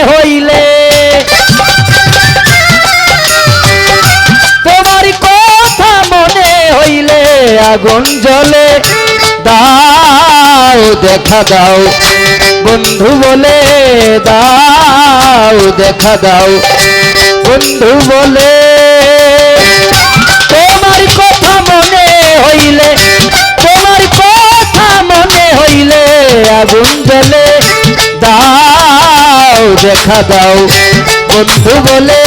হইলে। তোমার কথা মনে হইলে আগুন জ্বলে। দাও, দেখা দাও। বন্ধু বলে, দাও, দেখা দাও। বন্ধু বলে, তোমার কথা মনে হইলে, তোমার কথা মনে হইলে আগুন দাও দেখা দাও। বন্ধু বলে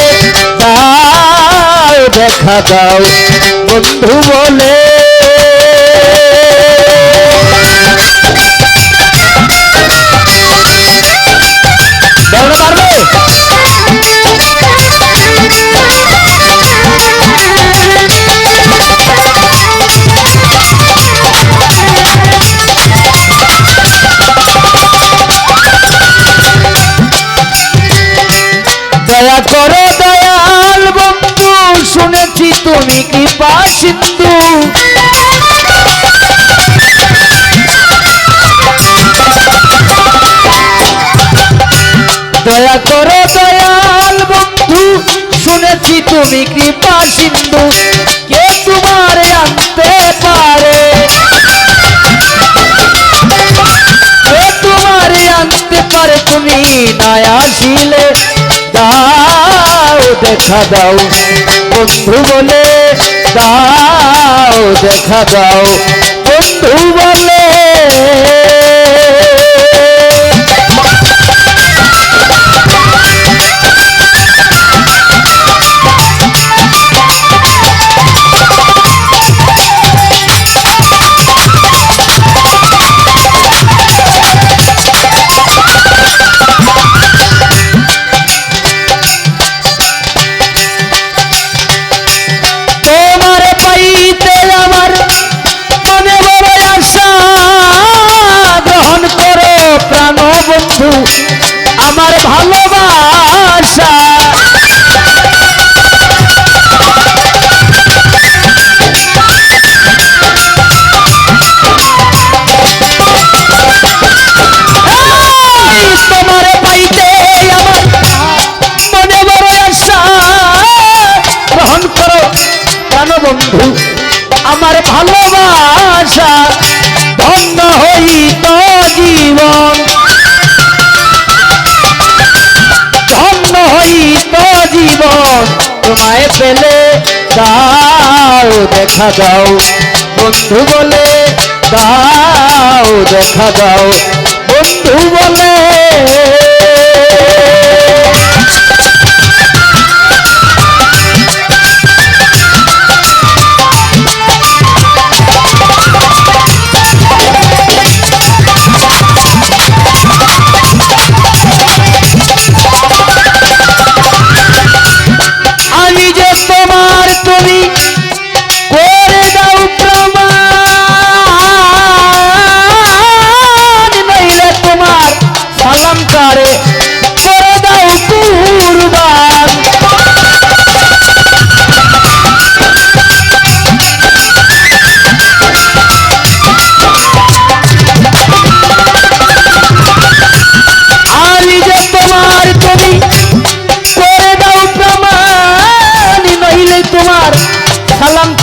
দাও দেখা দাও। বন্ধু বলে তুমি কৃপা সিন্ধু দয়া করো দয়াল বন্ধু শুনেছি তুমি কৃপা সিন্ধু দেখা দাও বন্ধু বলে দাও দেখা দাও বন্ধু বলে তোমায় পেলে দাও দেখা দাও। বন্ধু বলে দাও দেখা দাও। বন্ধু বলে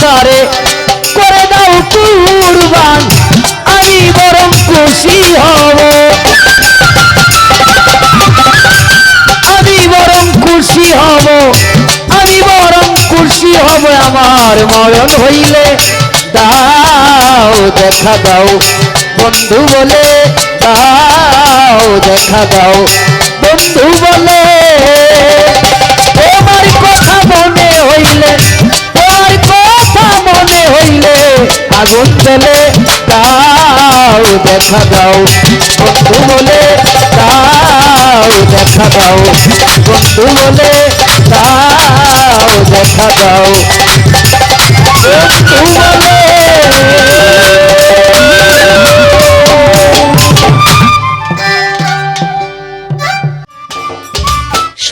করে করে দাও কুরবান, আমি বরং খুশি হব। আমি বরং খুশি হব, আমি বরং খুশি হব। আমার মরণ হইলে দাও, দেখা দাও। বন্ধু বলে দাও, দেখা দাও। বন্ধু বলে আগুন জ্বলে দাও দেখা দাও। বন্ধু বলে দাও দেখা দাও। বন্ধু বলে দাও দেখা দাও।